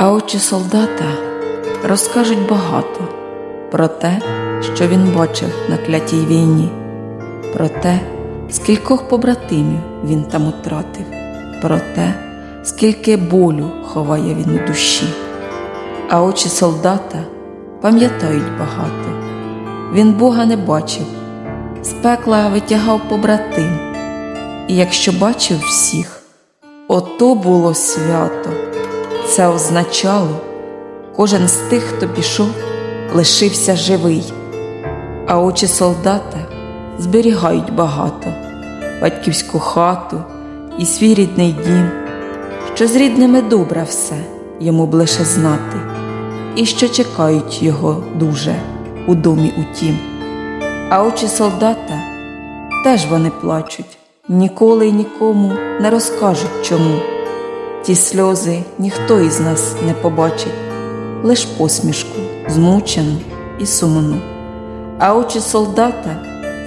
А очі солдата розкажуть багато про те, що він бачив на клятій війні, про те, скількох побратимів він там утратив, про те, скільки болю ховає він у душі. А очі солдата пам'ятають багато. Він Бога не бачив, з пекла витягав побратим. І якщо бачив всіх, ото було свято. Це означало, кожен з тих, хто пішов, лишився живий, а очі солдата зберігають багато, батьківську хату і свій рідний дім, що з рідними добре все йому б лише знати, і що чекають його дуже у домі утім. А очі солдата теж вони плачуть, ніколи й нікому не розкажуть чому. Ті сльози ніхто із нас не побачить, лиш посмішку, змучену і сумну. А очі солдата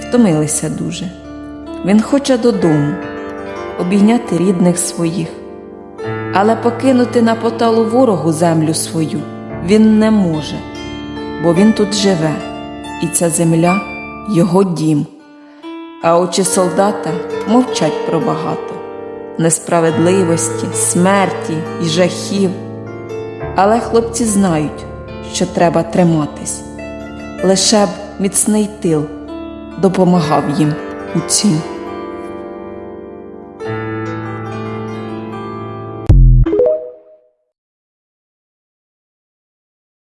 втомилися дуже. Він хоче додому, обійняти рідних своїх, але покинути на поталу ворогу землю свою він не може, бо він тут живе, і ця земля його дім. А очі солдата мовчать про багато несправедливості, смерті і жахів. Але хлопці знають, що треба триматись, лише б міцний тил допомагав їм у цім.